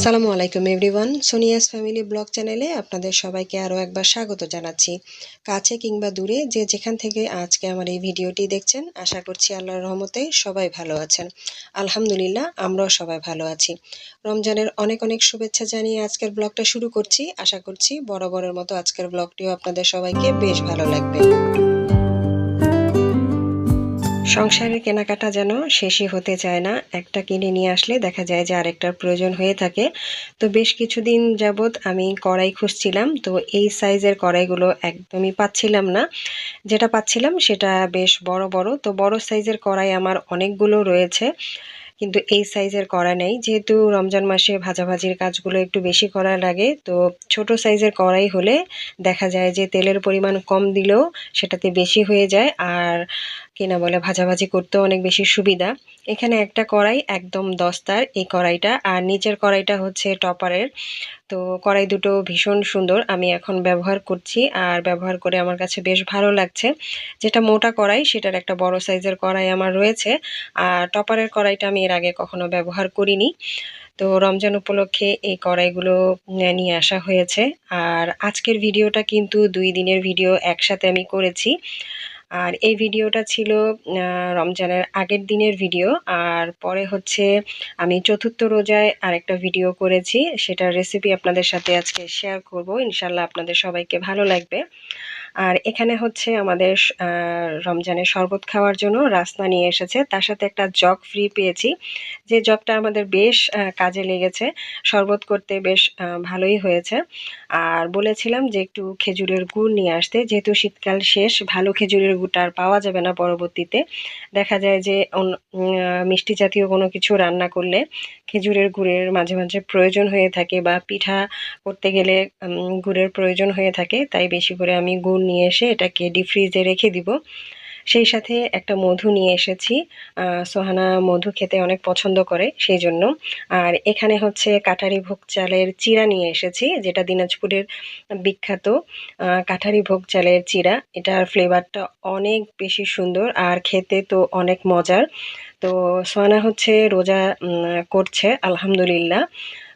আসসালামু আলাইকুম everyone Sonia's family blog চ্যানেলে আপনাদের সবাইকে আরও একবার স্বাগত জানাচ্ছি। কাছে কিংবা দূরে যে যেখান থেকে আজকে আমার এই ভিডিওটি দেখছেন, আশা করছি আল্লাহর রহমতে সবাই ভালো আছেন। আলহামদুলিল্লাহ, আমরাও সবাই ভালো আছি। রমজানের অনেক অনেক শুভেচ্ছা জানিয়ে আজকের ব্লগটা শুরু করছি। আশা করছি বরাবরের মতো আজকের ব্লগটিও আপনাদের সবাইকে বেশ ভালো লাগবে। সংসারের কেনাকাটা যেন শেষই হতে চায় না। একটা কিনে নিয়ে আসলে দেখা যায় যে আরেকটার প্রয়োজন হয়ে থাকে। তো বেশ কিছুদিন যাবৎ আমি কড়াই খুঁজছিলাম। তো এই সাইজের কড়াইগুলো একদমই পাচ্ছিলাম না। যেটা পাচ্ছিলাম সেটা বেশ বড় বড়। তো বড় সাইজের কড়াই আমার অনেকগুলো রয়েছে। কিন্তু এই সাইজের করা নেই। যেহেতু রমজান মাসে ভাজাভাজির কাজগুলো একটু বেশি করা লাগে, তো ছোট সাইজের কড়াই হলে দেখা যায় যে তেলের পরিমাণ কম দিলেও সেটাতে বেশি হয়ে যায়। আর কিনা বলে ভাজাভাজি করতেও অনেক বেশি সুবিধা। এখানে একটা কড়াই, একদম দস্তার, এই কড়াইটা। আর নিচের কড়াইটা হচ্ছে টপারের। তো কড়াই দুটো ভীষণ সুন্দর, আমি এখন ব্যবহার করছি। আর ব্যবহার করে আমার কাছে বেশ ভালো লাগছে। যেটা মোটা কড়াই, সেটার একটা বড় সাইজের কড়াই আমার রয়েছে। আর টপারের কড়াইটা আমি এর আগে কখনো ব্যবহার করিনি। তো রমজান উপলক্ষে এই কড়াইগুলো নিয়ে আসা হয়েছে। আর আজকের ভিডিওটা কিন্তু দুই দিনের ভিডিও একসাথে আমি করেছি। আর এই ভিডিওটা ছিল রমজানের আগের দিনের ভিডিও। আর পরে হচ্ছে আমি চতুর্থ রোজায় আরেকটা ভিডিও করেছি। সেটার রেসিপি আপনাদের সাথে আজকে শেয়ার করব। ইনশাল্লাহ আপনাদের সবাইকে ভালো লাগবে। আর এখানে হচ্ছে আমাদের রমজানের শরবত খাওয়ার জন্য রাস্তা নিয়ে এসেছে। তার সাথে একটা জগ ফ্রি পেয়েছি। যে জগটা আমাদের বেশ কাজে লেগেছে। শরবত করতে বেশ ভালোই হয়েছে। আর বলেছিলাম যে একটু খেজুরের গুড় নিয়ে আসতে। যেহেতু শীতকাল শেষ, ভালো খেজুরের গুড়টা আর পাওয়া যাবে না পরবর্তীতে। দেখা যায় যে মিষ্টি জাতীয় কোনো কিছু রান্না করলে খেজুরের গুড়ের মাঝে মাঝে প্রয়োজন হয়ে থাকে বা পিঠা করতে গেলে গুড়ের প্রয়োজন হয়ে থাকে। তাই বেশি করে আমি গুড় নিয়ে এসে এটাকে ডিপ ফ্রিজে রেখে দিব। সেই সাথে একটা মধু নিয়ে এসেছি। সোহানা মধু খেতে অনেক পছন্দ করে সেই জন্য। আর এখানে হচ্ছে কাঠারি ভোগ চালের চিরা নিয়ে এসেছি, যেটা দিনাজপুরের বিখ্যাত কাঠারি ভোগ চালের চিরা এটার ফ্লেভারটা অনেক বেশি সুন্দর আর খেতে তো অনেক মজার। তো সোহানা হচ্ছে রোজা করছে, আলহামদুলিল্লাহ।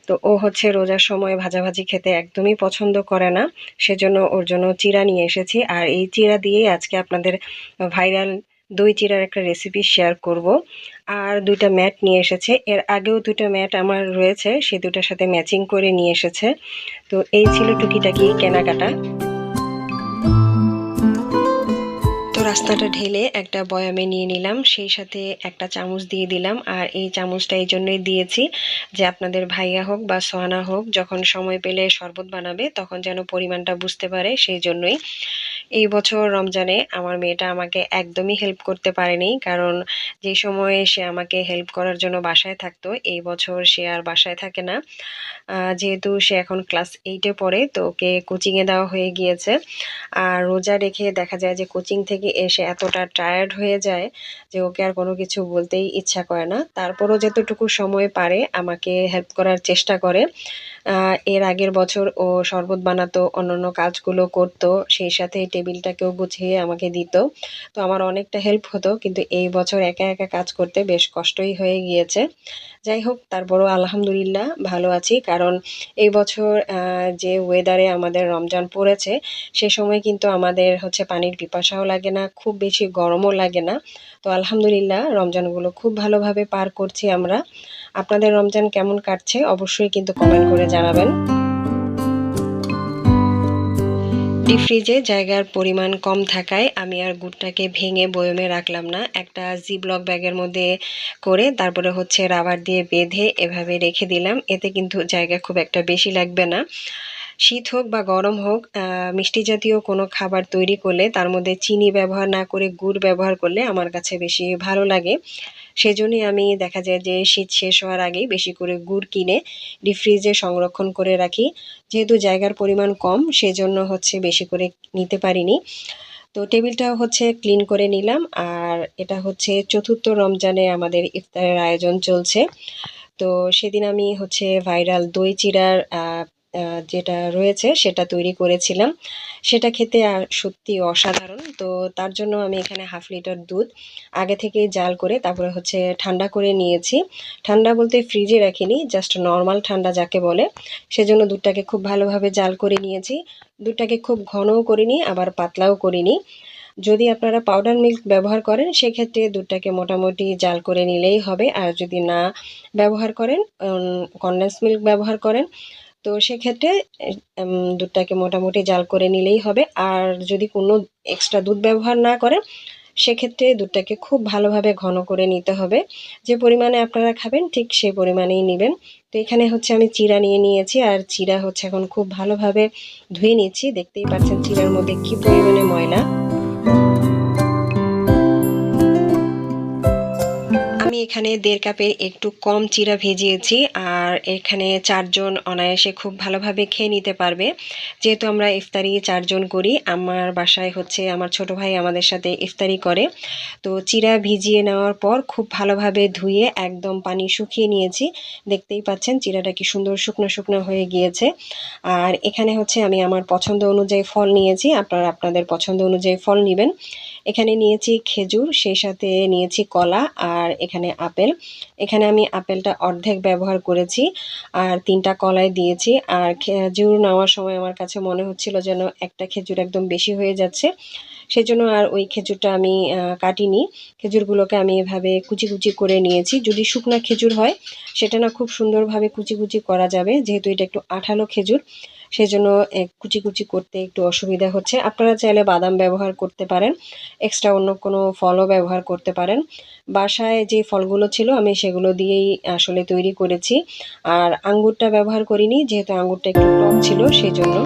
তো ও হচ্ছে রোজার সময় ভাজাভাজি খেতে একদমই পছন্দ করে না। সেজন্য ওর জন্য চিরা নিয়ে এসেছি। আর এই চিরা দিয়েই আজকে আপনাদের ভাইরাল দই চিরার একটা রেসিপি শেয়ার করব। আর দুইটা ম্যাট নিয়ে এসেছে। এর আগেও দুটো ম্যাট আমার রয়েছে। সে দুটার সাথে ম্যাচিং করে নিয়ে এসেছে। তো এই ছিল টুকিটাকি কেনাকাটা। রাস্তাটা ঢেলে একটা বয়ামে নিয়ে নিলাম। সেই সাথে একটা চামচ দিয়ে দিলাম। আর এই চামচটা এই জন্যই দিয়েছি যে আপনাদের ভাইয়া হোক বা সোয়ানা হোক, যখন সময় পেলে শরবত বানাবে, তখন যেন পরিমাণটা বুঝতে পারে, সেই জন্যই। এই বছর রমজানে আমার মেয়েটা আমাকে একদমই হেল্প করতে পারেনি। কারণ যে সময়ে সে আমাকে হেল্প করার জন্য বাসায় থাকতো, এই বছর সে আর বাসায় থাকে না। যেহেতু সে এখন ক্লাস এইটে পড়ে, তো ওকে কোচিংয়ে দেওয়া হয়ে গিয়েছে। আর রোজা রেখে দেখা যায় যে কোচিং থেকে এসে এতটা টায়ার্ড হয়ে যায় যে ওকে আর কোনো কিছু বলতেই ইচ্ছা করে না। তারপরও যতটুকু সময় পারে আমাকে হেল্প করার চেষ্টা করে। এর আগের বছর ও শরবত বানাতো, অন্যান্য কাজগুলো করতো, সেই সাথে টেবিলটাকেও গুছিয়ে আমাকে দিত। তো আমার অনেকটা হেল্প হতো, কিন্তু এই বছর একা একা কাজ করতে বেশ কষ্টই হয়ে গিয়েছে। যাই হোক, তারপরও আলহামদুলিল্লাহ ভালো আছি, কারণ এই বছর যে ওয়েদারে আমাদের রমজান পড়েছে, সে সময় কিন্তু আমাদের হচ্ছে পানির পিপাসাও লাগে না, খুব বেশি গরমও লাগে না। তো আলহামদুলিল্লাহ, রমজানগুলো খুব ভালোভাবে পার করছি আমরা। আপনাদের রমজান কেমন কাটছে অবশ্যই কিন্তু কমেন্ট করে জানাবেন। ডিপ ফ্রিজে জায়গার পরিমাণ কম থাকায় আমি আর গুড়টাকে ভেঙে বয়মে রাখলাম না। একটা জি ব্লক ব্যাগের মধ্যে করে তারপরে হচ্ছে রাবার দিয়ে বেঁধে এভাবে রেখে দিলাম। এতে কিন্তু জায়গা খুব একটা বেশি লাগবে না। শীত হোক বা গরম হোক মিষ্টি জাতীয় কোনো খাবার তৈরি করলে তার মধ্যে চিনি ব্যবহার না করে গুড় ব্যবহার করলে আমার কাছে বেশি ভালো লাগে। সেজন্যই আমি দেখা যায় যে শীত শেষ হওয়ার আগেই বেশি করে গুড় কিনে ডিপ ফ্রিজে সংরক্ষণ করে রাখি। যেহেতু জায়গার পরিমাণ কম, সেজন্য হচ্ছে বেশি করে নিতে পারিনি। তো টেবিলটা হচ্ছে ক্লিন করে নিলাম আর এটা হচ্ছে চতুর্থ রমজানে আমাদের ইফতারের আয়োজন চলছে। তো সেদিন আমি হচ্ছে ভাইরাল দই চিরার যেটা রয়েছে সেটা তৈরি করেছিলাম। সেটা খেতে সত্যি অসাধারণ। তো তার জন্য আমি এখানে হাফ লিটার দুধ আগে থেকেই জাল করে তারপরে হচ্ছে ঠান্ডা করে নিয়েছি। ঠান্ডা বলতে ফ্রিজে রাখিনি, জাস্ট নর্মাল ঠান্ডা যাকে বলে। সেজন্য দুধটাকে খুব ভালোভাবে জাল করে নিয়েছি। দুধটাকে খুব ঘনও করিনি, আবার পাতলাও করিনি। যদি আপনারা পাউডার মিল্ক ব্যবহার করেন, সেক্ষেত্রে দুধটাকে মোটামুটি জাল করে নিলেই হবে। আর যদি না ব্যবহার করেন কনডেন্স মিল্ক ব্যবহার করেন তো সেক্ষেত্রে দুধটাকে মোটামুটি জাল করে নিলেই হবে। আর যদি কোনো এক্সট্রা দুধ ব্যবহার না করেন, সেক্ষেত্রে দুধটাকে খুব ভালোভাবে ঘন করে নিতে হবে। যে পরিমাণে আপনারা খাবেন, ঠিক সেই পরিমাণেই নেবেন। তো এখানে হচ্ছে আমি চিরা নিয়ে নিয়েছি, আর চিরা হচ্ছে এখন খুব ভালোভাবে ধুয়ে নিচ্ছি। দেখতেই পাচ্ছেন চিরার মধ্যে কি পরিমাণে ময়লা। আমি এখানে দেড় কাপের একটু কম চিরা ভেজিয়েছি, আর এখানে চারজন অনায়াসে খুব ভালোভাবে খেয়ে নিতে পারবে। যেহেতু আমরা ইফতারি চারজন করি, আমার বাসায় হচ্ছে আমার ছোট ভাই আমাদের সাথে ইফতারি করে। তো চিরা ভিজিয়ে নেওয়ার পর খুব ভালোভাবে ধুয়ে একদম পানি শুকিয়ে নিয়েছি। দেখতেই পাচ্ছেন চিরাটা কি সুন্দর শুকনো শুকনো হয়ে গিয়েছে। আর এখানে হচ্ছে আমি আমার পছন্দ অনুযায়ী ফল নিয়েছি। আপনারা আপনাদের পছন্দ অনুযায়ী ফল নেবেন। এখানে নিয়েছি খেজুর, সেই সাথে নিয়েছি কলা আর এখানে আপেল। এখানে আমি আপেলটা অর্ধেক ব্যবহার করেছি আর তিনটা কলাই দিয়েছি। আর খেজুর নেওয়ার সময় আমার কাছে মনে হচ্ছিল যেন একটা খেজুর একদম বেশি হয়ে যাচ্ছে। সেজন্য আর ওই খেজুরটা আমি কাটিনি। খেজুরগুলোকে আমি এভাবে কুচি কুচি করে নিয়েছি। যদি শুকনা খেজুর হয়, সেটা না খুব সুন্দরভাবে কুচি কুচি করা যাবে, যেহেতু এটা একটু আঠালো খেজুর, সেজন্য এক কুচি কুচি করতে একটু অসুবিধা হচ্ছে। আপনারা চাইলে বাদাম ব্যবহার করতে পারেন, এক্সট্রা অন্য কোনো ফলও ব্যবহার করতে পারেন। বাসায় যে ফলগুলো ছিল, আমি সেগুলো দিয়েই আসলে তৈরি করেছি। আর আঙ্গুরটা ব্যবহার করিনি, যেহেতু আঙ্গুরটা একটু টক ছিল সেই জন্য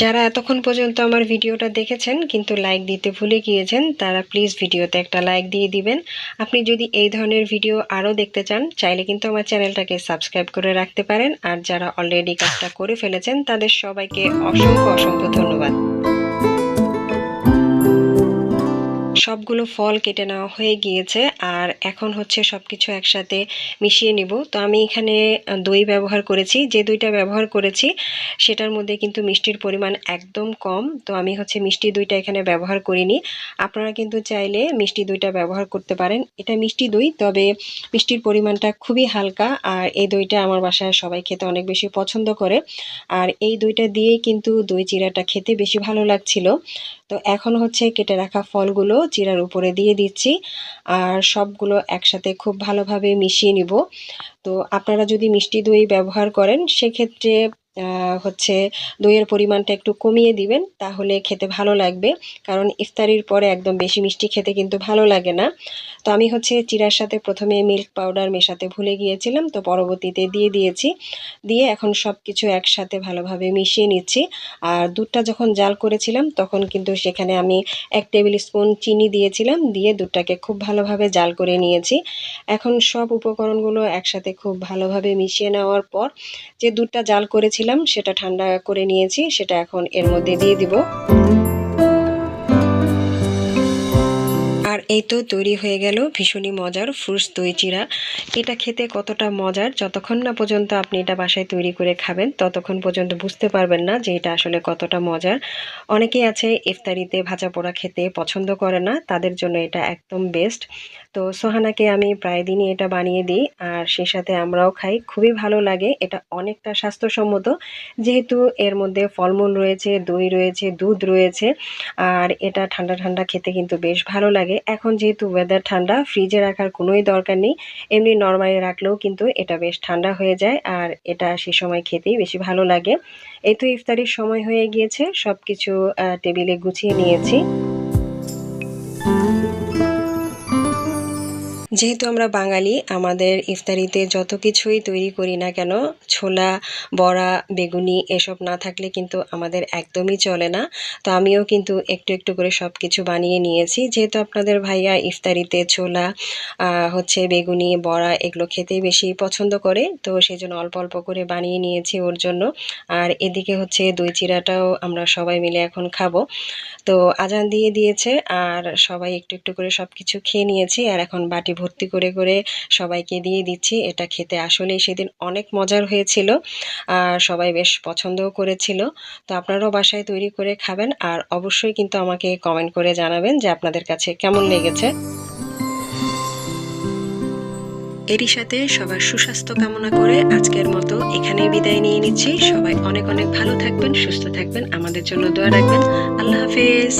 যারা এতক্ষণ পর্যন্ত আমার ভিডিওটা দেখেছেন, কিন্তু লাইক দিতে ভুলে গিয়েছেন, তারা প্লিজ ভিডিওতে একটা লাইক দিয়ে দিবেন। আপনি যদি এই ধরনের ভিডিও আরও দেখতে চান, চাইলে কিন্তু আমার চ্যানেলটাকে সাবস্ক্রাইব করে রাখতে পারেন। আর যারা অলরেডি কাজটা করে ফেলেছেন, তাদের সবাইকে অসংখ্য অসংখ্য ধন্যবাদ। সবগুলো ফল কেটে নেওয়া হয়ে গিয়েছে আর এখন হচ্ছে সব কিছু একসাথে মিশিয়ে নিব। তো আমি এখানে দই ব্যবহার করেছি। যে দইটা ব্যবহার করেছি, সেটার মধ্যে কিন্তু মিষ্টির পরিমাণ একদম কম। তো আমি হচ্ছে মিষ্টি দইটা এখানে ব্যবহার করিনি। আপনারা কিন্তু চাইলে মিষ্টি দইটা ব্যবহার করতে পারেন। এটা মিষ্টি দই, তবে মিষ্টির পরিমাণটা খুবই হালকা আর এই দইটা আমার বাসায় সবাই খেতে অনেক বেশি পছন্দ করে। আর এই দইটা দিয়েই কিন্তু দই চিরাটা খেতে বেশি ভালো লাগছিল। তো এখন হচ্ছে কেটে রাখা ফলগুলো চিরার উপরে দিয়ে দিচ্ছি আর সবগুলো একসাথে খুব ভালোভাবে মিশিয়ে নিব। তো আপনারা যদি মিষ্টি দই ব্যবহার করেন, সেক্ষেত্রে হচ্ছে দইয়ের পরিমাণটা একটু কমিয়ে দিবেন, তাহলে খেতে ভালো লাগবে। কারণ ইফতারির পরে একদম বেশি মিষ্টি খেতে কিন্তু ভালো লাগে না। তো আমি হচ্ছে চিরার সাথে প্রথমে মিল্ক পাউডার মেশাতে ভুলে গিয়েছিলাম, তো পরবর্তীতে দিয়ে দিয়েছি। দিয়ে এখন সব কিছু একসাথে ভালোভাবে মিশিয়ে নিচ্ছি। আর দুধটা যখন জাল করেছিলাম, তখন কিন্তু সেখানে আমি এক টেবিল স্পুন চিনি দিয়েছিলাম, দিয়ে দুধটাকে খুব ভালোভাবে জাল করে নিয়েছি। এখন সব উপকরণগুলো একসাথে খুব ভালোভাবে মিশিয়ে নেওয়ার পর যে দুধটা জাল করেছিলাম, সেটা ঠান্ডা করে নিয়েছি, সেটা এখন এর মধ্যে দিয়ে দিব। আর এই তো তৈরি হয়ে গেল ভীষণই মজার ফ্রুটস দই চিরা এটা খেতে কতটা মজার, যতক্ষণ না পর্যন্ত আপনি এটা বাসায় তৈরি করে খাবেন, ততক্ষণ পর্যন্ত বুঝতে পারবেন না যে এটা আসলে কতটা মজার। অনেকেই আছে ইফতারিতে ভাজা পোড়া খেতে পছন্দ করে না, তাদের জন্য এটা একদম বেস্ট তো সোহানাকে আমি প্রায় দিনই এটা বানিয়ে দিই আর সেই সাথে আমরাও খাই। খুবই ভালো লাগে। এটা অনেকটা স্বাস্থ্যসম্মত। যেহেতু এর মধ্যে ফলমূল রয়েছে, দই রয়েছে, দুধ রয়েছে আর এটা ঠান্ডা ঠান্ডা খেতে কিন্তু বেশ ভালো লাগে। এখন যেহেতু ওয়েদার ঠান্ডা ফ্রিজে রাখার কোনোই দরকার নেই। এমনি নর্মালি রাখলেও কিন্তু এটা বেশ ঠান্ডা হয়ে যায় আর এটা সে সময় খেতেই বেশি ভালো লাগে। এই তো ইফতারির সময় হয়ে গিয়েছে। সব কিছু টেবিলে গুছিয়ে নিয়েছি। যেহেতু আমরা বাঙালি, আমাদের ইফতারিতে যত কিছুই তৈরি করি না কেন, ছোলা, বড়া, বেগুনি এসব না থাকলে কিন্তু আমাদের একদমই চলে না। তো আমিও কিন্তু একটু একটু করে সব কিছু বানিয়ে নিয়েছি। যেহেতু আপনাদের ভাইয়া ইফতারিতে ছোলা হচ্ছে বেগুনি, বড়া এগুলো খেতেই বেশি পছন্দ করে, তো সেই জন্য অল্প অল্প করে বানিয়ে নিয়েছি ওর জন্য। আর এদিকে হচ্ছে দই চিরাটাও আমরা সবাই মিলে এখন খাব। তো আজান দিয়ে দিয়েছে, আর সবাই একটু একটু করে সব কিছু খেয়ে নিয়েছি, আর এখন বাটি ভর্তি করে করে সবাইকে দিয়ে দিচ্ছি। এটা খেতে আসলেই সেদিন অনেক মজার হয়েছিল আর সবাই বেশ পছন্দও করেছিল। তো আপনারাও বাসায় তৈরি করে খাবেন আর অবশ্যই কিন্তু আমাকে কমেন্ট করে জানাবেন যে আপনাদের কাছে কেমন লেগেছে। এরই সাথে সবার সুস্বাস্থ্য কামনা করে আজকের মতো এখানেই বিদায় নিয়ে নিচ্ছি। সবাই অনেক অনেক ভালো থাকবেন, সুস্থ থাকবেন। আমাদের জন্য দোয়া রাখবেন। আল্লাহ হাফেজ।